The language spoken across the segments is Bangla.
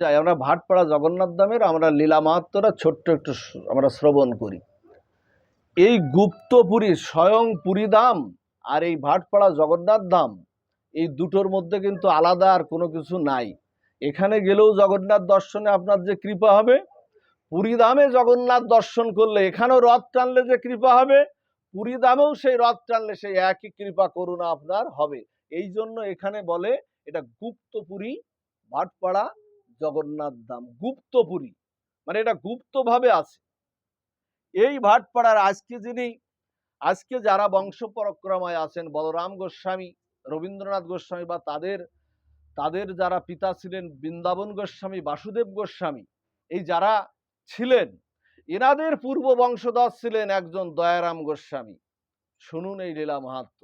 যাই, আমরা ভাটপাড়া জগন্নাথ ধামের আমরা লীলা মাহাত্মরা ছোট্ট একটু আমরা শ্রবণ করি। এই গুপ্তপুরী স্বয়ং পুরী পুরীধাম আর এই ভাটপাড়া জগন্নাথ ধাম, এই দুটোর মধ্যে কিন্তু আলাদা আর কোনো কিছু নাই। এখানে গেলেও জগন্নাথ দর্শনে আপনার যে কৃপা হবে পুরীধামে জগন্নাথ দর্শন করলে এখানেও রথ টানলে যে কৃপা হবে পুরীধামেও সেই রথ টানলে সেই একই কৃপা করুণা আপনার হবে। এই জন্য এখানে বলে এটা গুপ্তপুরী ভাটপাড়া জগন্নাথ ধাম, গুপ্তপুরী। মানে এটা গুপ্তভাবে আছে। এই ভাটপাড়ার আজকে যিনি, আজকে যারা বংশ পরক্রমায় আছেন, বলরাম গোস্বামী, রবীন্দ্রনাথ গোস্বামী বা তাদের তাদের যারা পিতা ছিলেন বৃন্দাবন গোস্বামী, বাসুদেব গোস্বামী, এই যারা ছিলেন, এনাদের পূর্ব বংশধর ছিলেন একজন দয়ারাম গোস্বামী। শুনুন এই লীলা মাহাত্ম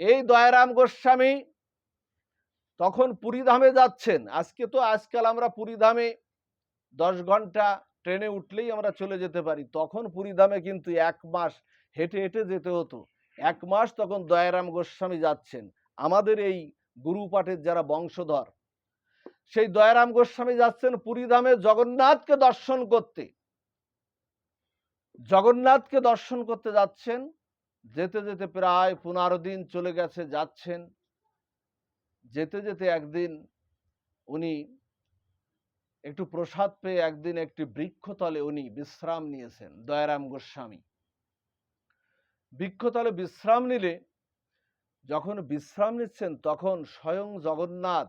এই দয়ারাম গোস্বামী তখন পুরীধামে যাচ্ছেন। আজকে তো আজকাল আমরা পুরীধামে দশ ঘণ্টা ট্রেনে উঠলেই আমরা চলে যেতে পারি। তখন পুরীধামে কিন্তু এক মাস হেঁটে হেঁটে যেতে হতো। এক মাস তখন দয়ারাম গোস্বামী যাচ্ছেন। আমাদের এই গুরুপাঠের যারা বংশধর, সেই দয়ারাম গোস্বামী যাচ্ছেন পুরীধামে জগন্নাথকে দর্শন করতে। জগন্নাথকে দর্শন করতে যাচ্ছেন। যেতে যেতে প্রায় পনেরো দিন চলে গেছে যাচ্ছেন। যেতে যেতে একদিন উনি একটু প্রসাদ পেয়ে একদিন একটি বৃক্ষতলে উনি বিশ্রাম নিয়েছেন, দয়ারাম গোস্বামী। বৃক্ষতলে বিশ্রাম নিলে যখন বিশ্রাম নিচ্ছেন তখন স্বয়ং জগন্নাথ,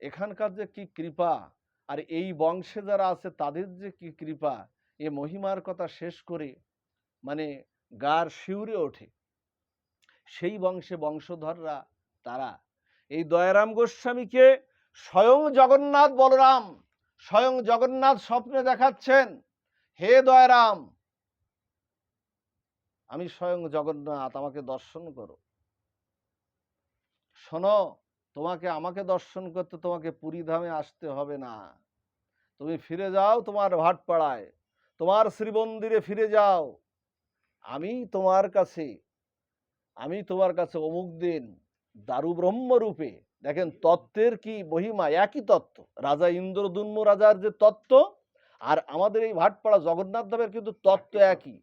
এখানকার যে কি কৃপা, আর এই বংশে যারা আছে তাদের যে কি কৃপা, এ মহিমার কথা শেষ করে মানে গার শিউরে ওঠে। সেই বংশে বংশধররা তারা এই দয়ারাম গোস্বামীকে স্বয়ং জগন্নাথ বলরাম, স্বয়ং জগন্নাথ স্বপ্নে দেখাচ্ছেন। হে দয়ারাম, আমি স্বয়ং জগন্নাথ, আমাকে দর্শন করো। শোনো, তোমাকে, আমাকে দর্শন করতে তোমাকে পুরীধামে আসতে হবে না। তুমি ফিরে যাও তোমার ভাটপাড়ায়, তোমার শ্রীমন্দিরে ফিরে যাও। আমি তোমার কাছে, আমি তোমার কাছে অমুক দিন দারু ব্রহ্মরূপে দেখেন তত্ত্বের কি মহিমা? একই তত্ত্ব। রাজা ইন্দ্রদুম্ন রাজার যে তত্ত্ব আর আমাদের এই ভাটপাড়া জগন্নাথ ধামের কিন্তু তত্ত্ব একই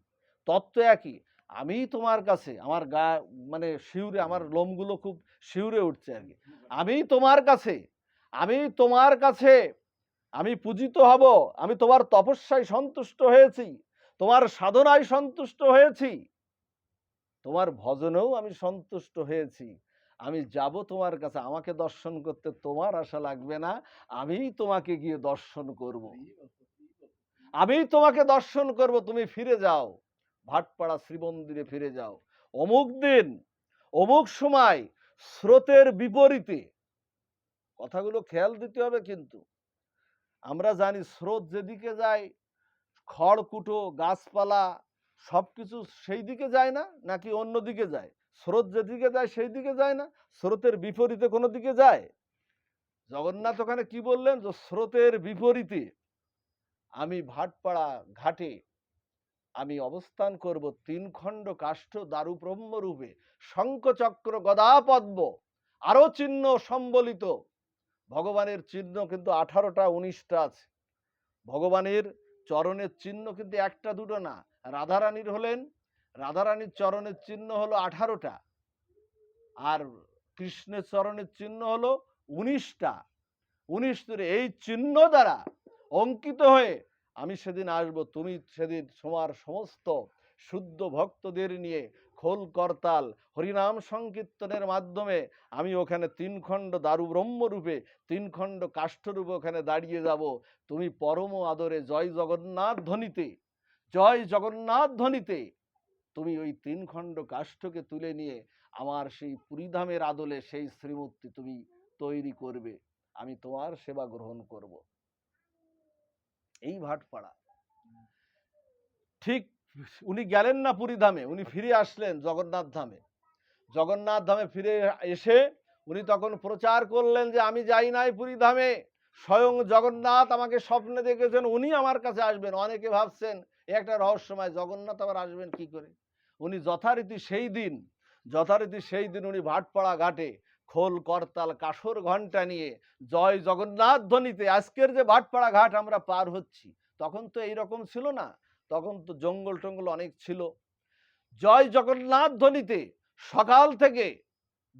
তত্ত্ব একই। আমি তোমার কাছে আমার গা মানে শিউরে আমার লোমগুলো খুব শিউরে উঠছে আর কি। আমি তোমার কাছে আমি তোমার কাছে আমি পূজিত হব আমি তোমার তপস্যায় সন্তুষ্ট হয়েছি তোমার সাধনায় সন্তুষ্ট হয়েছি তোমার ভজনেও আমি সন্তুষ্ট হয়েছি। আমি যাব তোমার কাছে আমাকে দর্শন করতে তোমার আশা লাগবে না আমি তোমাকে গিয়ে দর্শন করব। আমি তোমাকে দর্শন করব তুমি ফিরে যাও ভাটপাড়া শ্রীমন্দিরে ফিরে যাও। অমুক দিন অমুক সময় স্রোতের বিপরীতে। কথাগুলো খেয়াল দিতে হবে কিন্তু। আমরা জানি স্রোত যেদিকে যায় খড়কুটো গাছপালা সব কিছু সেই দিকে যায় না নাকি অন্য দিকে যায়? স্রোত যেদিকে যায় সেই দিকে যায় না। স্রোতের বিপরীতে কোনো দিকে যায়? জগন্নাথ ওখানে কি বললেন? যে স্রোতের বিপরীতে আমি ভাটপাড়া ঘাটে আমি অবস্থান করব তিন খণ্ড কাষ্ঠ দারু ব্রহ্মরূপে শঙ্খচক্র গদা পদ্ম আরও চিহ্ন সম্বলিত। ভগবানের চিহ্ন কিন্তু আঠারোটা, উনিশটা আছে। ভগবানের চরণের চিহ্ন কিন্তু একটা দুটো না। রাধারানীর হলেন রাধারানীর চরণের চিহ্ন হলো আঠারোটা আর কৃষ্ণের চরণের চিহ্ন হলো উনিশটা। উনিশ এই চিহ্ন দ্বারা অঙ্কিত হয়ে আমি সেদিন আসব, তুমি সেদিন তোমার সমস্ত শুদ্ধ ভক্তদের নিয়ে খোল করতাল, হরিনাম সংকীর্তনের মাধ্যমে আমি ওখানে তিন খণ্ড দারু ব্রহ্মরূপে তিন খণ্ড কাষ্ঠরূপে ওখানে দাঁড়িয়ে যাব। তুমি পরম আদরে জয় জগন্নাথ ধ্বনিতে, জয় জগন্নাথ ধ্বনিতে তুমি ওই তিন খণ্ড কাষ্ঠকে তুলে নিয়ে আমার সেই পুরীধামের আদলে সেই শ্রীমূর্তি তুমি তৈরি করবে। আমি তোমার সেবা গ্রহণ করব। এই ভাটপাড়া। ঠিক উনি গেলেন না পুরীধামে, উনি ফিরে আসলেন জগন্নাথ ধামে। জগন্নাথ ধামে ফিরে এসে উনি তখন প্রচার করলেন যে, আমি যাই নাই পুরীধামে। স্বয়ং জগন্নাথ আমাকে স্বপ্নে দেখেছেন, উনি আমার কাছে আসবেন। অনেকে ভাবছেন একটা রহস্যময় জগন্নাথ আবার আসবেন কি করে? উনি যথারীতি সেই দিন, যথারীতি সেই দিন উনি ভাটপাড়া ঘাটে খোল, করতাল, কাসর ঘণ্টা নিয়ে জয় জগন্নাথ ধ্বনিতে আজকের যে ভাটপাড়া ঘাট আমরা পার হচ্ছি, তখন তো এই রকম ছিল না। তখন তো জঙ্গল টঙ্গল অনেক ছিল। জয় জগন্নাথ ধ্বনিতে সকাল থেকে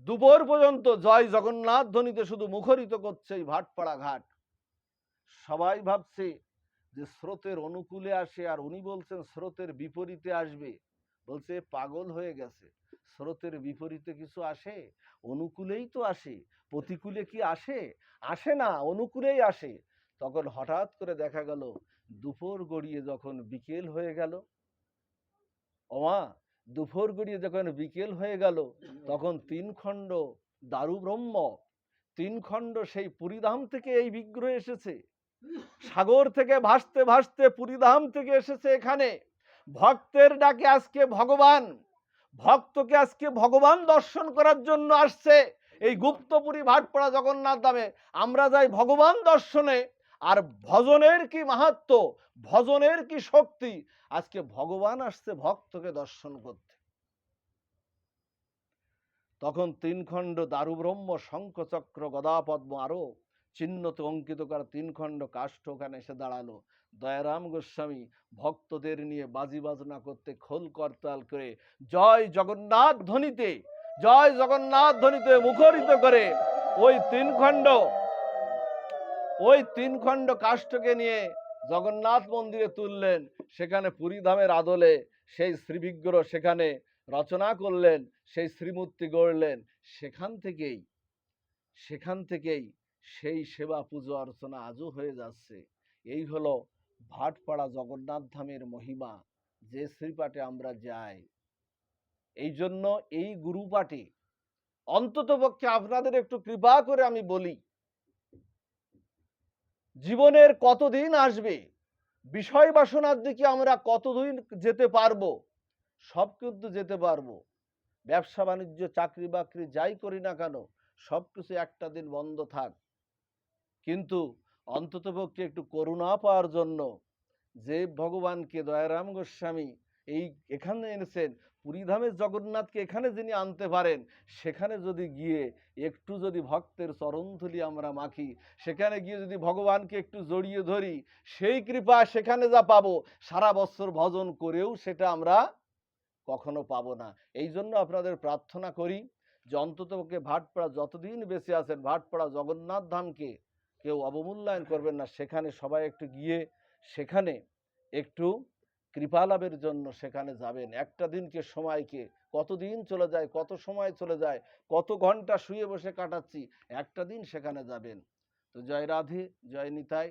দুপুর পর্যন্ত জয় জগন্নাথ ধ্বনিতে শুধু মুখরিত করছে এই ভাটপাড়া ঘাট। সবাই ভাবছে যে স্রোতের অনুকূলে আসে আর উনি বলছেন স্রোতের বিপরীতে আসবে। বলছে, পাগল হয়ে গেছে। স্রোতের বিপরীতে কিছু আসে? অনুকূলেই তো আসে। প্রতিকূলে কি আসে? আসে না, অনুকূলেই আসে। তখন হঠাৎ করে দেখা গেল, দুপুর গড়িয়ে যখন বিকেল হয়ে গেল, ওমা, দুপুর গড়িয়ে যখন বিকেল হয়ে গেল, তখন তিন খণ্ড দারু ব্রহ্ম তিন খণ্ড সেই পুরীধাম থেকে এই বিগ্রহ এসেছে। সাগর থেকে ভাসতে ভাসতে পুরীধাম থেকে এসেছে এখানে। ভক্তের ডাকে আজকে ভগবান। ভক্তকে আজকে ভগবান দর্শন করার জন্য আসছে এই গুপ্তপুরী ভাটপাড়া জগন্নাথ ধামে। আমরা যাই ভগবান দর্শনে, আর ভজনের কি মাহাত্ম, ভজনের কি শক্তি? আজকে ভগবান আসছে ভক্তকে দর্শন করতে। তখন তিন খণ্ড দারুব্রহ্ম শঙ্খচক্র গদাপদ্ম আরও চিহ্নতে অঙ্কিত করা, তিন খণ্ড কাষ্ঠ ওখানে এসে দাঁড়াল। দয়ারাম গোস্বামী ভক্তদের নিয়ে বাজি বাজনা করতে খোল করতাল করে, জয় জগন্নাথ ধ্বনিতে, জয় জগন্নাথ ধ্বনিতে মুখরিত করে, ওই তিন খণ্ড, ওই তিন খণ্ড কাষ্ঠকে নিয়ে জগন্নাথ মন্দিরে তুললেন। সেখানে পুরীধামের আদলে সেই শ্রীবিগ্রহ সেখানে রচনা করলেন, সেই শ্রীমূর্তি গড়লেন। সেখান থেকেই সেখান থেকেই সেই সেবা পুজো অর্চনা আজও হয়ে যাচ্ছে। এই হলো ভাটপাড়া জগন্নাথ ধামের মহিমা, যে শ্রীপাঠে আমরা যাই। এই জন্য এই গুরুপাঠে অন্তত পক্ষে আপনাদের একটু কৃপা করে আমি বলি, জীবনের কতদিন আসবে, বিষয় বাসনার দিকে আমরা কতদিন যেতে পারব, সব কিন্তু যেতে পারব। ব্যবসা, বাণিজ্য চাকরি বাকরি যাই করি না কেন, সব কিছু একটা দিন বন্ধ থাক। কিন্তু অন্ততপক্ষে একটু করুণা পাওয়ার জন্য যে ভগবানকে দয়ারাম গোস্বামী এই এখানে এনেছেন পুরীধামের জগন্নাথকে এখানে যিনি আনতে পারেন, সেখানে যদি গিয়ে একটু যদি ভক্তের চরণধুলি আমরা মাখি, সেখানে গিয়ে যদি ভগবানকে একটু জড়িয়ে ধরি, সেই কৃপা সেখানে যা পাবো, সারা বছর ভজন করেও সেটা আমরা কখনো পাবো না। এই জন্য আপনাদের প্রার্থনা করি যে অন্ততপক্ষে ভাটপাড়া যতদিন বেঁচে আছেন, ভাটপাড়া জগন্নাথ ধামকে কেউ অবমূল্যায়ন করবেন না। সেখানে সবাই একটু গিয়ে সেখানে একটু কৃপা লাভের জন্য সেখানে যাবেন। একটা দিনকে সময়কে, কত দিন চলে যায়, কত সময় চলে যায়, কত ঘণ্টা শুয়ে বসে কাটাচ্ছি, একটা দিন সেখানে যাবেন। তো জয় রাধে, জয় নিতাই।